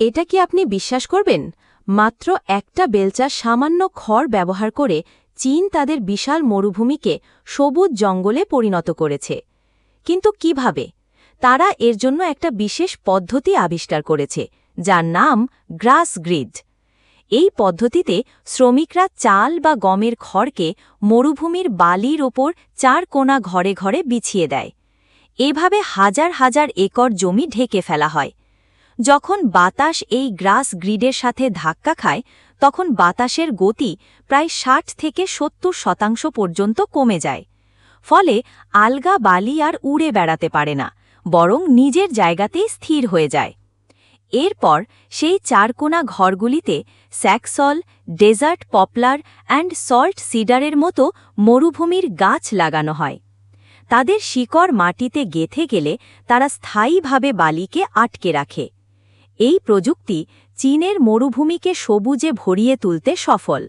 এটা কি আপনি বিশ্বাস করবেন? মাত্র একটা বেলচা সামান্য খড় ব্যবহার করে চীন তাদের বিশাল মরুভূমিকে সবুজ জঙ্গলে পরিণত করেছে। কিন্তু কীভাবে? তারা এর জন্য একটা বিশেষ পদ্ধতি আবিষ্কার করেছে, যার নাম গ্রাস গ্রিড। এই পদ্ধতিতে শ্রমিকরা চাল বা গমের খড়কে মরুভূমির বালির ওপর চার কোণা ঘরে ঘরে বিছিয়ে দেয়। এভাবে হাজার হাজার একর জমি ঢেকে ফেলা হয়। যখন বাতাস এই গ্রাস গ্রিডের সাথে ধাক্কা খায়, তখন বাতাসের গতি প্রায় ষাট থেকে সত্তর শতাংশ পর্যন্ত কমে যায়। ফলে আলগা বালি আর উড়ে বেড়াতে পারে না, বরং নিজের জায়গাতেই স্থির হয়ে যায়। এরপর সেই চারকোনা ঘরগুলিতে saxaul, desert poplar and salt সিডারের মতো মরুভূমির গাছ লাগানো হয়। তাদের শিকড় মাটিতে গেথে গেলে তারা স্থায়ীভাবে বালিকে আটকে রাখে। এই প্রযুক্তি চীনের মরুভূমিকে সবুজে ভরিয়ে তুলতে সফল।